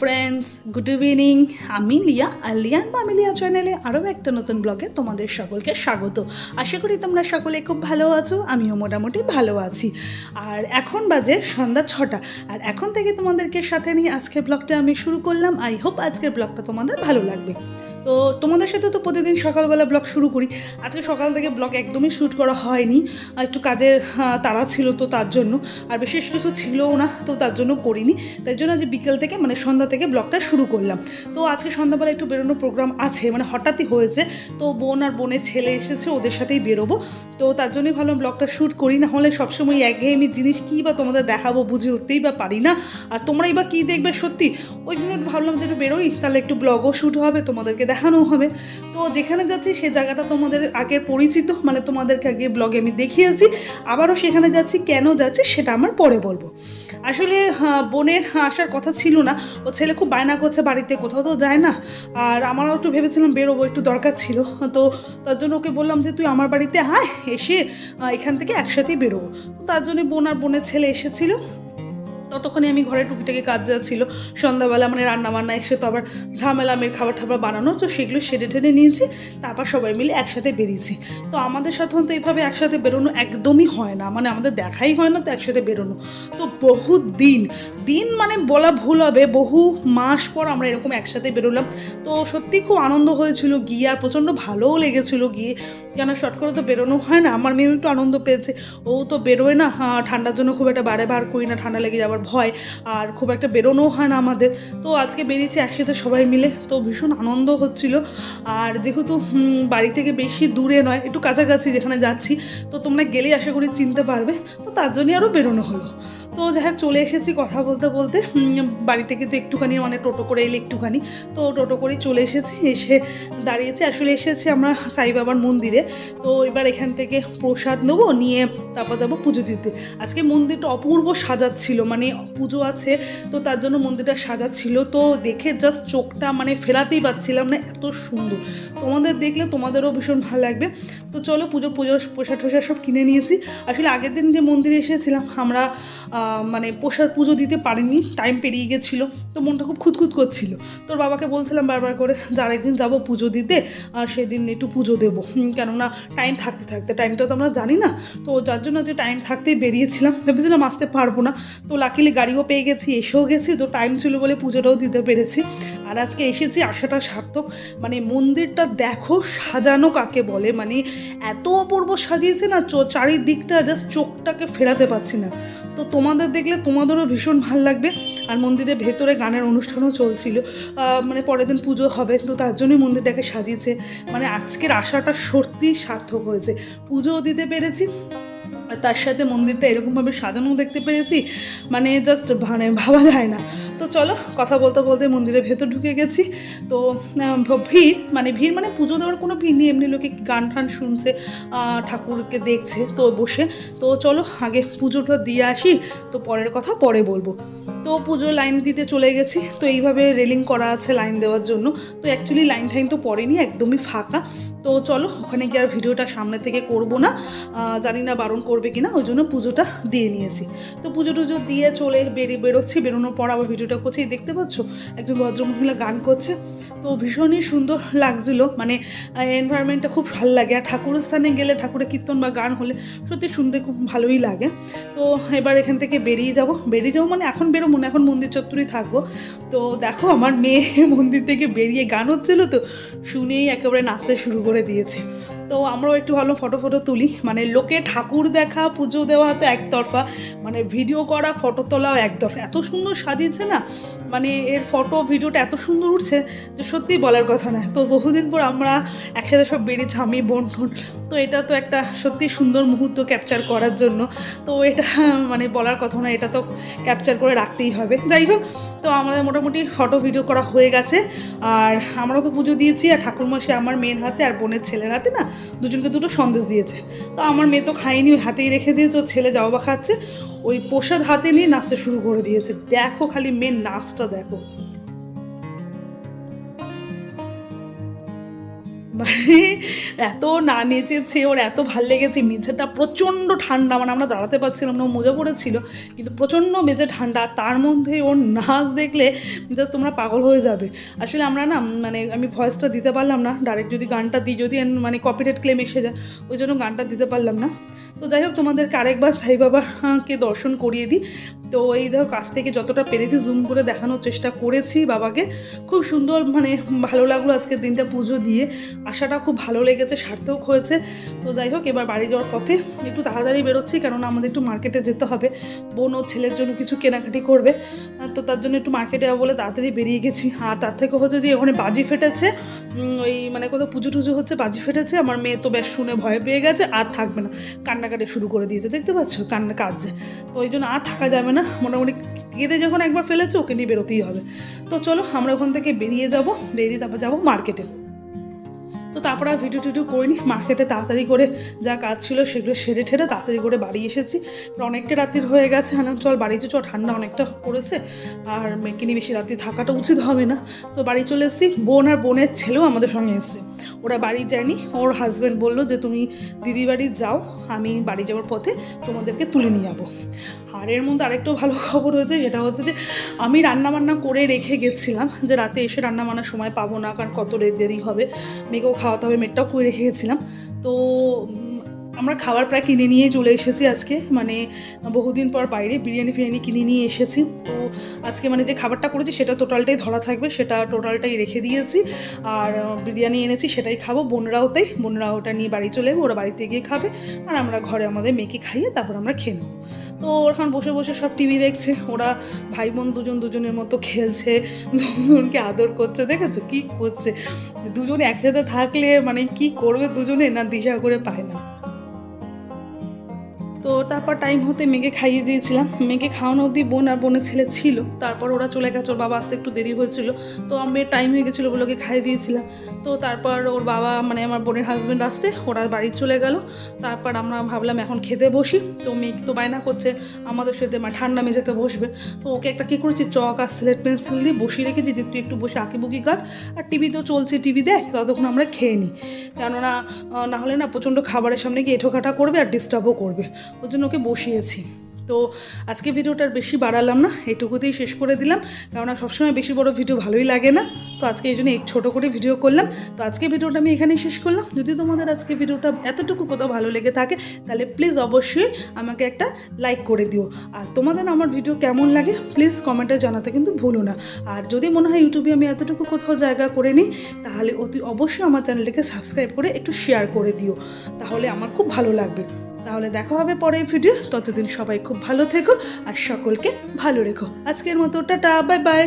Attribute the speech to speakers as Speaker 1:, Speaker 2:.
Speaker 1: Friends good evening আমি লিয়া, আর লিয়ান বা মামিলিয়া চ্যানেলে আরও একটা নতুন ব্লগে তোমাদের সকলকে স্বাগত। আশা করি তোমরা সকলে খুব ভালো আছো, আমিও মোটামুটি ভালো আছি। আর এখন বাজে সন্ধ্যা ছটা, আর এখন থেকে তোমাদেরকে সাথে নিয়ে আজকের ব্লগটা আমি শুরু করলাম। আই হোপ আজকের ব্লগটা তোমাদের ভালো লাগবে। তো তোমাদের সাথে তো প্রতিদিন সকালবেলা ব্লগ শুরু করি। আজকে সকাল থেকে ব্লগ একদমই শ্যুট করা হয়নি। একটু কাজের তারা ছিল তো তার জন্য। আর বিশেষ কিছু ছিলও না তো তার জন্য করিনি। তাই জন্য আজ বিকেল থেকে মানে সন্ধ্যা থেকে ব্লগটা শুরু করলাম। তো আজকে সন্ধ্যাবেলা একটু বেরোনোর প্রোগ্রাম আছে মানে হঠাৎই হয়েছে। তো বোন আর বোনের ছেলে এসেছে, ওদের সাথেই বেরোবো। তো তার জন্যই ভাবলাম ব্লগটা শ্যুট করি, না হলে সবসময় একঘেয়েমি জিনিস কী বা তোমাদের দেখাবো বুঝে উঠতেই বা পারি না। আর তোমরাই বা কী দেখবে সত্যি? ওই জন্য ভাবলাম যে একটু বেরোই, তাহলে একটু ব্লগও শ্যুট হবে, তোমাদেরকে দেখানো হবে। তো যেখানে যাচ্ছি সে জায়গাটা তোমাদের আগের পরিচিত মানে তোমাদেরকে আগে ব্লগে আমি দেখিয়েছি। আবারও সেখানে যাচ্ছি কেন যাচ্ছি সেটা আমার পরে বলব। আসলে হ্যাঁ, বোনের আসার কথা ছিল না। ও ছেলে খুব বায়না করছে বাড়িতে কোথাও তো যায় না। আর আমারও একটু ভেবেছিলাম বেরোবো একটু দরকার ছিল। তো তার জন্য ওকে বললাম যে তুই আমার বাড়িতে আয় এসে এখান থেকে একসাথেই বেরোবো। তো তার জন্য বোন আর বোনের ছেলে এসেছিল। ততক্ষণে আমি ঘরে টুকিটাকি কাজ যা ছিল সন্ধ্যাবেলা মানে রান্না বান্না এসে তো আবার ঝামেলা মেয়ের খাবার টাবার বানানো তো সেগুলো সেরে টেনে নিয়েছি তারপর সবাই মিলে একসাথে বেরিয়েছি। তো আমাদের সাধারণত এইভাবে একসাথে বেরোনো একদমই হয় না মানে আমাদের দেখাই হয় না তো একসাথে বেরোনো। তো বহু দিন দিন মানে বলা ভুল হবে বহু মাস পর আমরা এরকম একসাথে বেরোলাম। তো সত্যি খুব আনন্দ হয়েছিল গিয়ে আর প্রচণ্ড ভালোও লেগেছিল গিয়ে। কেন শর্ট করে তো বেরোনো হয় না আমার মেয়েও একটু আনন্দ পেয়েছে ও তো বেরোয় না হ্যাঁ, ঠান্ডার জন্য খুব একটা বারে বার করি না ঠান্ডা লেগে যাবার ভয় আর খুব একটা বেরোনোও হয় না আমাদের। তো আজকে বেরিয়েছি একসাথে সবাই মিলে। তো ভীষণ আনন্দ হচ্ছিল। আর যেহেতু বাড়ি থেকে বেশি দূরে নয়, একটু কাছাকাছি যেখানে যাচ্ছি, তো তোমরা গেলেই আশা করি চিনতে পারবে। তো তার জন্যই আরও বেরোনো হলো। তো যাই চলে এসেছি কথা বলতে বলতে। উম, বাড়ি থেকে তো একটুখানি মানে টোটো করে এলে একটুখানি। তো টোটো করেই চলে এসেছি এসে দাঁড়িয়েছি। আসলে এসেছি আমরা সাই বাবার মন্দিরে। তো এবার এখান থেকে প্রসাদ নেব নিয়ে তারপর যাব পুজো দিতে। আজকে মন্দিরটা অপূর্ব সাজাচ্ছিল মানে পুজো আছে তো তার জন্য মন্দিরটা সাজাচ্ছিল। তো দেখে জাস্ট চোখটা মানে ফেরাতেই পাচ্ছিলাম না এত সুন্দর। তোমাদের দেখলে তোমাদেরও ভীষণ ভালো লাগবে। তো চলো পুজো পুজোর প্রসাদ টোসাদ সব কিনে নিয়েছি। আসলে আগের দিন যে মন্দিরে এসেছিলাম আমরা মানে প্রসাদ পুজো দিতে পারিনি টাইম পেরিয়ে গেছিল, তো মনটা খুব খুঁতখুত করছিল। তোর বাবাকে বলছিলাম বারবার করে যে আরেকদিন যাব পুজো দিতে, আর সেদিন একটু পুজো দেবো। কেননা টাইম থাকতে থাকতে টাইমটা তো আমরা জানি না, তো যার জন্য যে টাইম থাকতেই বেরিয়েছিলাম, ভেবেছিলাম আসতে পারব না। তো লাকিলি গাড়িও পেয়ে গেছি, এসেও গেছি, তো টাইম ছিল বলে পুজোটাও দিতে পেরেছি। আর আজকে এসেছি আসাটা সার্থক। মানে মন্দিরটা দেখো, সাজানো কাকে বলে মানে এত অপূর্ব সাজিয়েছে না চারিদিকটা জাস্ট চোখটাকে ফেরাতে পারছি না। তো তোমাদের দেখলে তোমাদেরও ভীষণ ভালো লাগবে। আর মন্দিরের ভেতরে গানের অনুষ্ঠানও চলছিল। মানে পরের দিন পুজো হবে, তো তার জন্যই মন্দিরটাকে সাজিয়েছে। মানে আজকের আশাটা সত্যিই সার্থক হয়েছে। পুজোও দিতে পেরেছি, আর তার সাথে মন্দিরটা এরকমভাবে সাজানো দেখতে পেরেছি। মানে জাস্ট মানে ভাবা যায় না। তো চলো কথা বলতে বলতে মন্দিরের ভেতর ঢুকে গেছি। তো ভিড় মানে ভিড় মানে পুজো দেওয়ার কোনো ভিড় নেই। এমনি লোকে গান টান শুনছে ঠাকুরকে দেখছে তো বসে। তো চলো আগে পুজোটা দিয়ে আসি, তো পরের কথা পরে বলব। তো পুজো লাইন দিতে চলে গেছি, তো এইভাবে রেলিং করা আছে লাইন দেওয়ার জন্য। তো অ্যাকচুয়ালি লাইন টাইন তো পড়েনি, একদমই ফাঁকা। তো চলো ওখানে গিয়ে আর ভিডিওটা সামনে থেকে করব না। জানি না বারণ করবে কিনা, ওই জন্য পুজোটা দিয়ে নিয়েছি। তো পুজো টুজো দিয়ে চলে বেরিয়ে বেরোচ্ছি, বেরোনোর পর আবার ভিডিওটা করছি দেখতে পাচ্ছ? একজন ভদ্রমহিলা গান করছে। তো ভীষণই সুন্দর লাগছিল। মানে এনভায়রনমেন্টটা খুব ভালো লাগে। আর ঠাকুরের স্থানে গেলে ঠাকুরের কীর্তন বা গান হলে সত্যি শুনতে খুব ভালোই লাগে। তো এবার এখান থেকে বেরিয়ে যাব। বেরিয়ে যাব মানে এখন বেরোবো না, এখন মন্দির চত্বরেই থাকব। তো দেখো, আমার মেয়ে মন্দির থেকে বেরিয়ে গান হচ্ছিল তো, শুনেই একেবারে নাচতে শুরু করে দিয়েছে। তো আমরাও একটু ভালো ফটো ফটো তুলি। মানে লোকে ঠাকুর দেখা, পুজো দেওয়া তো একতরফা। মানে ভিডিও করা ফটো তোলাও একতরফা। এত সুন্দর সাজিয়েছে না মানে এর ফটো ভিডিওটা এত সুন্দর উঠছে যে সত্যিই বলার কথা না। তো বহুদিন পর আমরা একসাথে সব বেরিয়েছি আমি বোন তো এটা তো একটা সত্যি সুন্দর মুহূর্ত ক্যাপচার করার জন্য। তো এটা মানে বলার কথা না, এটা তো ক্যাপচার করে রাখতেই হবে। যাই হোক, তো আমাদের মোটামুটি ফটো ভিডিও করা হয়ে গেছে। আর আমরাও তো পুজো দিয়েছি, আর ঠাকুরমশাই আমার মেয়ের হাতে, আর বোনের ছেলের হাতে না। দুজনকে দুটো সন্দেশ দিয়েছে। তো আমার মেয়ে তো খায়নি, ওই হাতেই রেখে দিয়েছে, ওর ছেলে যাও বা খাচ্ছে। ওই প্রসাদ হাতে নিয়ে নাচতে শুরু করে দিয়েছে। দেখো খালি মেয়ের নাচটা, দেখো। মানে এত না নেচেছে, ওর এত ভালো লেগেছে, মেঝেটা প্রচণ্ড ঠান্ডা মানে আমরা দাঁড়াতে পারছিলাম না, ও মোজা পড়েছিল, কিন্তু প্রচণ্ড মেঝে ঠান্ডা, তার মধ্যে ওর নাচ দেখলে জাস্ট তোমরা পাগল হয়ে যাবে। আসলে আমরা না মানে আমি ভয়েসটা দিতে পারলাম না ডাইরেক্ট যদি গানটা দিই, যদি মানে কপিরাইট ক্লেম এসে যায়, ওই জন্য গানটা দিতে পারলাম না। তো যাই হোক, তোমাদেরকে আরেকবার সাই বাবাকে দর্শন করিয়ে দিই। তো এই দেখো, কাছ থেকে যতটা পেরেছি জুম করে দেখানোর চেষ্টা করেছি বাবাকে। খুব সুন্দর মানে ভালো লাগল আজকের দিনটা পুজো দিয়ে। আশাটা খুব ভালো লেগেছে, সার্থক হয়েছে। তো যাই হোক, এবার বাড়ি যাওয়ার পথে একটু তাড়াতাড়ি বেরোচ্ছি, কেননা আমাদের একটু মার্কেটে যেতে হবে। বোন ও ছেলের জন্য কিছু কেনাকাটি করবে। তো তার জন্য একটু মার্কেটে বলে তাড়াতাড়ি বেরিয়ে গেছি। আর তার থেকে হচ্ছে যে ওখানে বাজি ফেটেছে। ওই মানে কোথাও পুজো টুজো হচ্ছে, বাজি ফেটেছে। আমার মেয়ে তো বেশ শুনে ভয় পেয়ে গেছে, আর থাকবে না। কান্নাকাটি শুরু করে দিয়েছে, দেখতে পাচ্ছ? কান্না কাঁদছে। তো ওই জন্য আর থাকা যাবে না। মোটামুটি কেঁদে যখন একবার ফেলেছে, ওকে নিয়ে বেরোতেই হবে। তো চলো, আমরা ওখান থেকে বেরিয়ে যাব, বেরিয়ে তারপর যাব মার্কেটে তো তারপর আর ভিডিও টিডিও করিনি মার্কেটে তাড়াতাড়ি করে যা কাজ ছিল সেগুলো সেরে ঠেরে তাড়াতাড়ি করে বাড়ি এসেছি। অনেকটা রাত্রির হয়ে গেছে হ্যাঁ চল বাড়িতে চল, ঠান্ডা অনেকটা পড়েছে। আর মেয়েকে নিয়ে বেশি রাত্রি থাকাটা উচিত হবে না। তো বাড়ি চলে এসেছি, বোন আর বোনের ছেলেও আমাদের সঙ্গে এসেছে। ওরা বাড়ি যায়নি। ওর হাজব্যান্ড বলল যে, তুমি দিদি বাড়ি যাও, আমি বাড়ি যাওয়ার পথে তোমাদেরকে তুলে নিয়ে যাব। আর এর মধ্যে আরেকটাও ভালো খবর হয়েছে, সেটা হচ্ছে যে, আমি রান্না বান্না করে রেখে গেছিলাম যে, রাতে এসে রান্না বান্নার সময় পাবো না, কারণ কত দেরি হবে। মেয়েকেও খাওয়াতে হবে মেয়েটাও করে রেখে গেছিলাম। তো আমরা খাবার প্রায় কিনে নিয়ে চলে এসেছি আজকে। মানে বহুদিন পর বাইরে বিরিয়ানি ফিরিয়ানি কিনে নিয়ে এসেছি। তো আজকে মানে যে খাবারটা করেছি সেটা টোটালটাই ধরা থাকবে, সেটা টোটালটাই রেখে দিয়েছি। আর বিরিয়ানি এনেছি, সেটাই খাব বোনরাও তাই বোনরা ওটা নিয়ে বাড়ি চলে ওরা বাড়িতে গিয়ে খাবে। আর আমরা ঘরে আমাদের মেয়েকে খাইয়ে তারপর আমরা খেয়ে নেব। তো ওখানে বসে বসে সব টিভি দেখছে। ওরা ভাই বোন দুজন দুজনের মতো খেলছে, দুজনকে আদর করছে, দেখেছ? কি করছে? দুজন একসাথে থাকলে মানে কি করবে দুজনে? না দিশা করে পায় না। তো তারপর টাইম হতে মেয়েকে খাইয়ে দিয়েছিলাম। মেয়েকে খাওয়ানো অবধি বোন আর বোনের ছেলে ছিল। তারপর ওরা চলে গেছে, ওর বাবা আসতে একটু দেরি হয়েছিল। তো মেয়ের টাইম হয়ে গেছিল বলে ওকে খাইয়ে দিয়েছিলাম। তো তারপর ওর বাবা মানে আমার বোনের হাজব্যান্ড আসতে, ওরা বাড়ি চলে গেল। তারপর আমরা ভাবলাম এখন খেতে বসি। তো মেয়ে তো বায়না করছে, আমাদের সাথে মা ঠান্ডা মেঝেতে বসবে। তো ওকে একটা কী করেছি, চক আর সিলেট পেন্সিল দিয়ে বসিয়ে রেখেছি যে তুই একটু বসে আঁকি বুকি কাট আর টিভি তো চলছে টিভি দেখ, ততক্ষণ আমরা খেয়ে নিই কেননা না হলে না প্রচণ্ড খাবারের সামনে গিয়ে এঁঠোখাটা করবে আর ডিস্টার্বও করবে। ওই জন্য ওকে বসিয়েছি। তো আজকে ভিডিওটা আর বেশি বাড়ালাম না, এটুকুতেই শেষ করে দিলাম। কেননা সবসময় বেশি বড় ভিডিও ভালোই লাগে না। তো আজকে এই জন্য একটু ছোটো করে ভিডিও করলাম। তো আজকে ভিডিওটা আমি এখানেই শেষ করলাম। যদি তোমাদের আজকে ভিডিওটা এতটুকু কোথাও ভালো লেগে থাকে, তাহলে প্লিজ অবশ্যই আমাকে একটা লাইক করে দিও। আর তোমাদের আমার ভিডিও কেমন লাগে প্লিজ কমেন্টে জানাতে কিন্তু ভুলো না। আর যদি মনে হয় ইউটিউবে আমি এতটুকু কোথাও জায়গা করে নিই, তাহলে অতি অবশ্যই আমার চ্যানেলটাকে সাবস্ক্রাইব করে একটু শেয়ার করে দিও। তাহলে আমার খুব ভালো লাগবে। তাহলে দেখা হবে পরের ভিডিও ততদিন সবাই খুব ভালো থেকো আর সকলকে ভালো রেখো। আজকের মতো টাটা বাই বাই